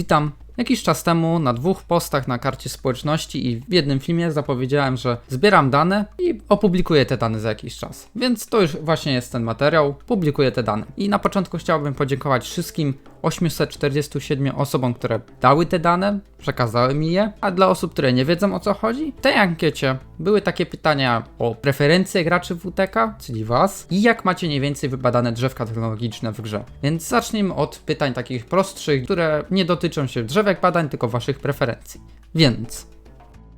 Witam. Jakiś czas temu na dwóch postach na karcie społeczności i w jednym filmie zapowiedziałem, że zbieram dane i opublikuję te dane za jakiś czas. Więc to już właśnie jest ten materiał, publikuję te dane. I na początku chciałbym podziękować wszystkim 847 osobom, które dały te dane, przekazały mi je, a dla osób, które nie wiedzą o co chodzi, w tej ankiecie były takie pytania o preferencje graczy WTK, czyli was, i jak macie mniej więcej wybadane drzewka technologiczne w grze. Więc zacznijmy od pytań takich prostszych, które nie dotyczą się drzewek badań, tylko waszych preferencji. Więc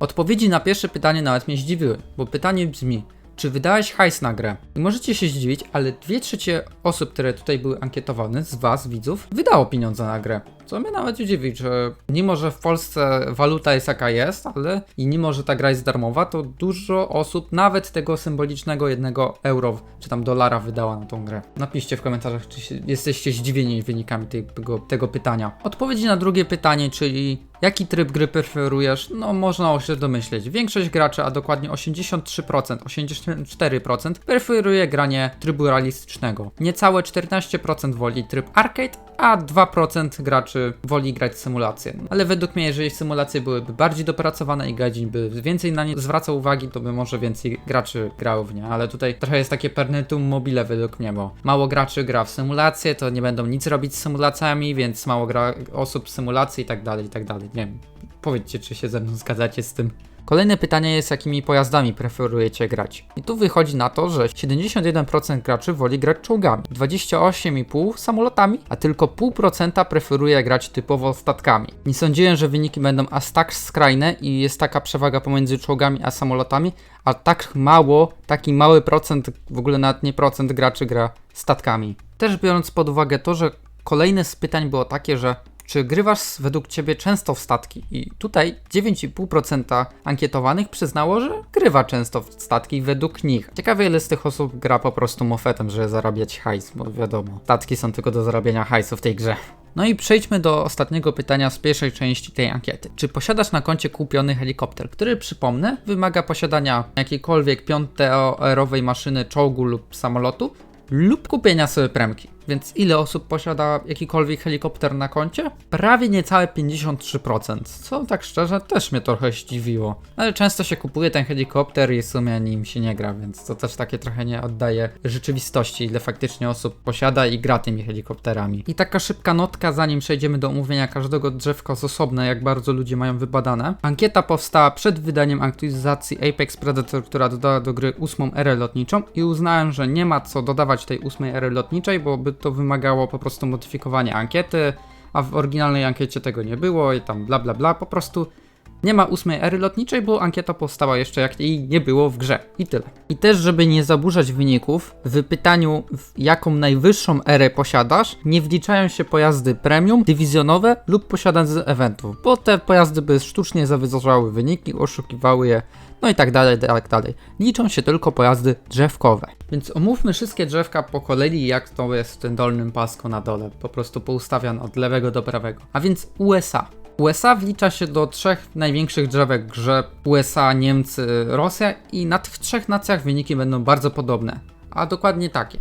Odpowiedzi na pierwsze pytanie nawet mnie zdziwiły, bo pytanie brzmi: czy wydałeś hajs na grę? I możecie się zdziwić, ale dwie trzecie osób, które tutaj były ankietowane, z was, widzów, wydało pieniądze na grę. Co mnie nawet dziwi, że mimo, że w Polsce waluta jest jaka jest, ale i mimo, że ta gra jest darmowa, to dużo osób nawet tego symbolicznego jednego euro czy tam dolara wydała na tą grę. Napiszcie w komentarzach, czy jesteście zdziwieni wynikami tego, tego pytania. Odpowiedzi na drugie pytanie, czyli Jaki tryb gry preferujesz? No, można się domyśleć. Większość graczy, a dokładnie 83%, 84% preferuje granie trybu realistycznego. Niecałe 14% woli tryb arcade, a 2% graczy woli grać symulację. Ale według mnie, jeżeli symulacje byłyby bardziej dopracowane i Gadzin by więcej na nie zwracał uwagi, to by może więcej graczy grało w nie. Ale tutaj trochę jest takie pernetum mobile według mnie, bo mało graczy gra w symulacje, to nie będą nic robić z symulacjami, więc mało gra osób w symulacji i tak dalej, i tak dalej. Nie wiem, powiedzcie, czy się ze mną zgadzacie z tym. Kolejne pytanie jest, jakimi pojazdami preferujecie grać. I tu wychodzi na to, że 71% graczy woli grać czołgami, 28,5% samolotami, a tylko 0,5% preferuje grać typowo statkami. Nie sądziłem, że wyniki będą aż tak skrajne i jest taka przewaga pomiędzy czołgami a samolotami, a tak mało, taki mały procent, w ogóle nawet nie procent graczy gra statkami. Też biorąc pod uwagę to, że kolejne z pytań było takie, że czy grywasz według Ciebie często w statki? I tutaj 9,5% ankietowanych przyznało, że grywa często w statki według nich. Ciekawe ile z tych osób gra po prostu mofetem, żeby zarabiać hajs, bo wiadomo, statki są tylko do zarabiania hajsu w tej grze. No i przejdźmy do ostatniego pytania z pierwszej części tej ankiety. Czy posiadasz na koncie kupiony helikopter, który przypomnę, wymaga posiadania jakiejkolwiek piąterowej maszyny, czołgu lub samolotu, lub kupienia sobie premki. Więc ile osób posiada jakikolwiek helikopter na koncie? Prawie niecałe 53%, co tak szczerze też mnie trochę zdziwiło. Ale często się kupuje ten helikopter i w sumie nim się nie gra, więc to też takie trochę nie oddaje rzeczywistości, ile faktycznie osób posiada i gra tymi helikopterami. I taka szybka notka, zanim przejdziemy do omówienia każdego drzewka z osobna, jak bardzo ludzie mają wybadane. Ankieta powstała przed wydaniem aktualizacji Apex Predator, która dodała do gry ósmą erę lotniczą i uznałem, że nie ma co dodawać tej ósmej ery lotniczej, bo by to wymagało po prostu modyfikowania ankiety, a w oryginalnej ankiecie tego nie było i tam bla bla bla, po prostu nie ma ósmej ery lotniczej, bo ankieta powstała jeszcze jak jej nie było w grze. I tyle. I też, żeby nie zaburzać wyników, w pytaniu, jaką najwyższą erę posiadasz, nie wliczają się pojazdy premium, dywizjonowe lub posiadane z eventów, bo te pojazdy by sztucznie zawyżały wyniki, oszukiwały je, no i tak dalej, tak dalej. Liczą się tylko pojazdy drzewkowe. Więc omówmy wszystkie drzewka po kolei, jak to jest w tym dolnym pasku na dole, po prostu poustawian od lewego do prawego. A więc USA. USA wlicza się do trzech największych drzewek grze USA, Niemcy, Rosja i na tych trzech nacjach wyniki będą bardzo podobne, a dokładnie takie.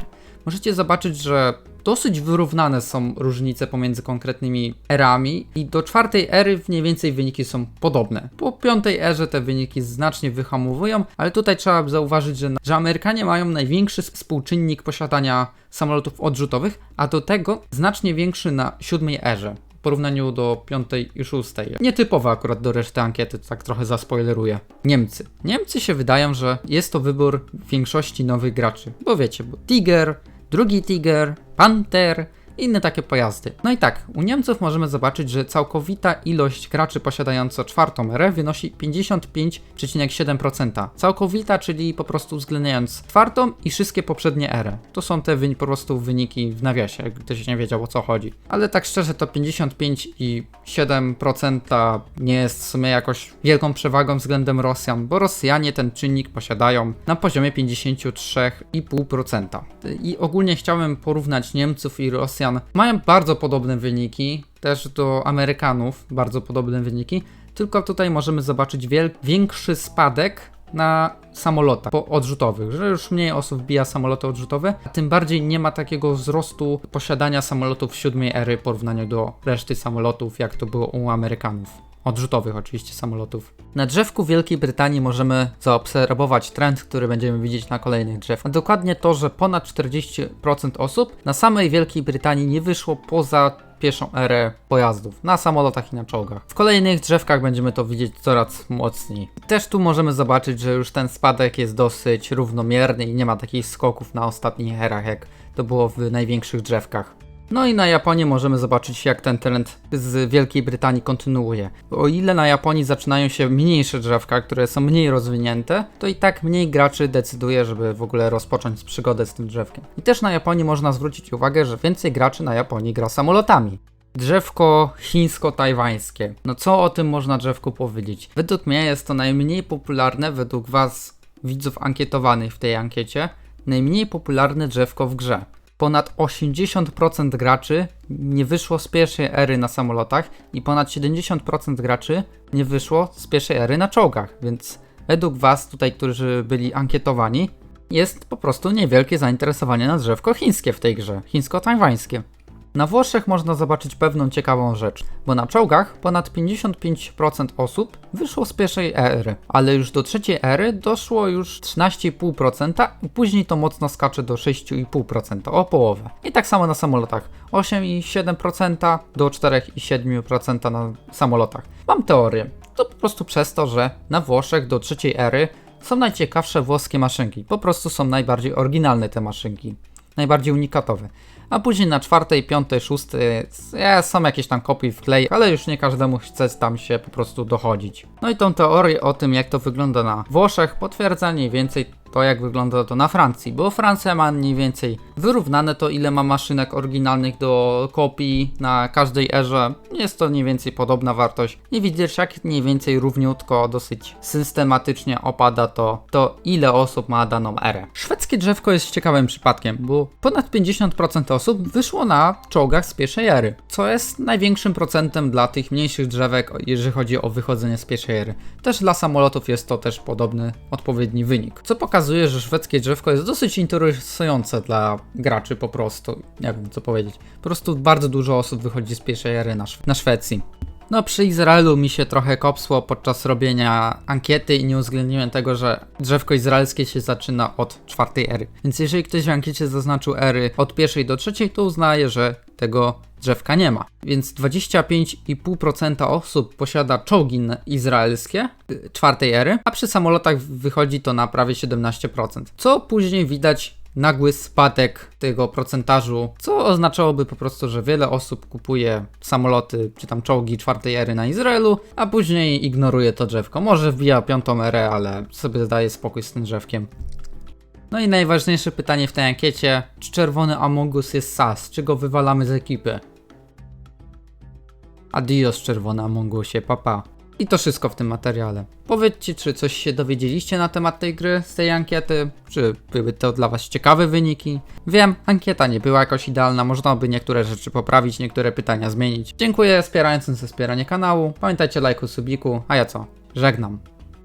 Możecie zobaczyć, że dosyć wyrównane są różnice pomiędzy konkretnymi erami i do czwartej ery mniej więcej wyniki są podobne. Po piątej erze te wyniki znacznie wyhamowują, ale tutaj trzeba zauważyć, że, że Amerykanie mają największy współczynnik posiadania samolotów odrzutowych, a do tego znacznie większy na siódmej erze w porównaniu do piątej i szóstej. Nietypowe akurat do reszty ankiety, tak trochę zaspoileruję. Niemcy. Niemcy się wydają, że jest to wybór większości nowych graczy. Bo wiecie, bo Tiger, drugi Tiger, Panther, inne takie pojazdy. No i tak, u Niemców możemy zobaczyć, że całkowita ilość graczy posiadająca czwartą erę wynosi 55,7%. Całkowita, czyli po prostu uwzględniając czwartą i wszystkie poprzednie ery. To są te po prostu wyniki w nawiasie, jakby ktoś nie wiedział o co chodzi. Ale tak szczerze to 55,7% nie jest w sumie jakoś wielką przewagą względem Rosjan, bo Rosjanie ten czynnik posiadają na poziomie 53,5%. I ogólnie chciałem porównać Niemców i Rosjan Rosjan mają bardzo podobne wyniki, też do Amerykanów bardzo podobne wyniki, tylko tutaj możemy zobaczyć większy spadek na samolotach odrzutowych, że już mniej osób wbija samoloty odrzutowe, a tym bardziej nie ma takiego wzrostu posiadania samolotów siódmej ery w porównaniu do reszty samolotów, jak to było u Amerykanów. Odrzutowych oczywiście samolotów. Na drzewku Wielkiej Brytanii możemy zaobserwować trend, który będziemy widzieć na kolejnych drzewach. Dokładnie to, że ponad 40% osób na samej Wielkiej Brytanii nie wyszło poza pierwszą erę pojazdów, na samolotach i na czołgach. W kolejnych drzewkach będziemy to widzieć coraz mocniej. Też tu możemy zobaczyć, że już ten spadek jest dosyć równomierny i nie ma takich skoków na ostatnich erach, jak to było w największych drzewkach. No i na Japonii możemy zobaczyć, jak ten trend z Wielkiej Brytanii kontynuuje. O ile na Japonii zaczynają się mniejsze drzewka, które są mniej rozwinięte, to i tak mniej graczy decyduje, żeby w ogóle rozpocząć przygodę z tym drzewkiem. I też na Japonii można zwrócić uwagę, że więcej graczy na Japonii gra samolotami. Drzewko chińsko-tajwańskie. No co o tym można drzewku powiedzieć? Według mnie jest to najmniej popularne, według was widzów ankietowanych w tej ankiecie, najmniej popularne drzewko w grze ponad 80% graczy nie wyszło z pierwszej ery na samolotach i ponad 70% graczy nie wyszło z pierwszej ery na czołgach, więc według Was tutaj, którzy byli ankietowani, jest po prostu niewielkie zainteresowanie na drzewko chińskie w tej grze, chińsko-tajwańskie. Na Włoszech można zobaczyć pewną ciekawą rzecz, bo na czołgach ponad 55% osób wyszło z pierwszej ery, ale już do trzeciej ery doszło już 13,5% i później to mocno skacze do 6,5%, o połowę. I tak samo na samolotach, 8,7% do 4,7% na samolotach. Mam teorię, to po prostu przez to, że na Włoszech do trzeciej ery są najciekawsze włoskie maszynki, po prostu są najbardziej oryginalne te maszynki, najbardziej unikatowe a później na czwartej, piątej, szóstej e, są jakieś tam kopii w klej, ale już nie każdemu chce tam się po prostu dochodzić. No i tą teorię o tym, jak to wygląda na Włoszech, potwierdza mniej więcej to, jak wygląda to na Francji, bo Francja ma mniej więcej wyrównane to, ile ma maszynek oryginalnych do kopii na każdej erze. Jest to mniej więcej podobna wartość. I widzisz, jak mniej więcej równiutko, dosyć systematycznie opada to, to ile osób ma daną erę. Szwedzkie drzewko jest ciekawym przypadkiem, bo ponad 50% osób wyszło na czołgach z pierwszej ery, co jest największym procentem dla tych mniejszych drzewek, jeżeli chodzi o wychodzenie z pierwszej ery. Też dla samolotów jest to też podobny, odpowiedni wynik, co pokazuje pokazuje, że szwedzkie drzewko jest dosyć interesujące dla graczy po prostu. Wiem co powiedzieć. Po prostu bardzo dużo osób wychodzi z pierwszej ery na, Szwe na Szwecji. No przy Izraelu mi się trochę kopsło podczas robienia ankiety i nie uwzględniłem tego, że drzewko izraelskie się zaczyna od czwartej ery. Więc jeżeli ktoś w ankiecie zaznaczył ery od pierwszej do trzeciej, to uznaje, że tego drzewka nie ma. Więc 25,5% osób posiada czołgi izraelskie czwartej ery, a przy samolotach wychodzi to na prawie 17%. Co później widać nagły spadek tego procentażu, co oznaczałoby po prostu, że wiele osób kupuje samoloty czy tam czołgi czwartej ery na Izraelu, a później ignoruje to drzewko. Może wbija piątą erę, ale sobie zdaje spokój z tym drzewkiem. No i najważniejsze pytanie w tej ankiecie, czy czerwony Amogus jest SAS, czy go wywalamy z ekipy? Adios czerwony Amogusie, papa. I to wszystko w tym materiale. Powiedzcie, czy coś się dowiedzieliście na temat tej gry z tej ankiety, czy były to dla Was ciekawe wyniki. Wiem, ankieta nie była jakoś idealna, można by niektóre rzeczy poprawić, niektóre pytania zmienić. Dziękuję wspierającym za wspieranie kanału, pamiętajcie lajku, subiku, a ja co? Żegnam.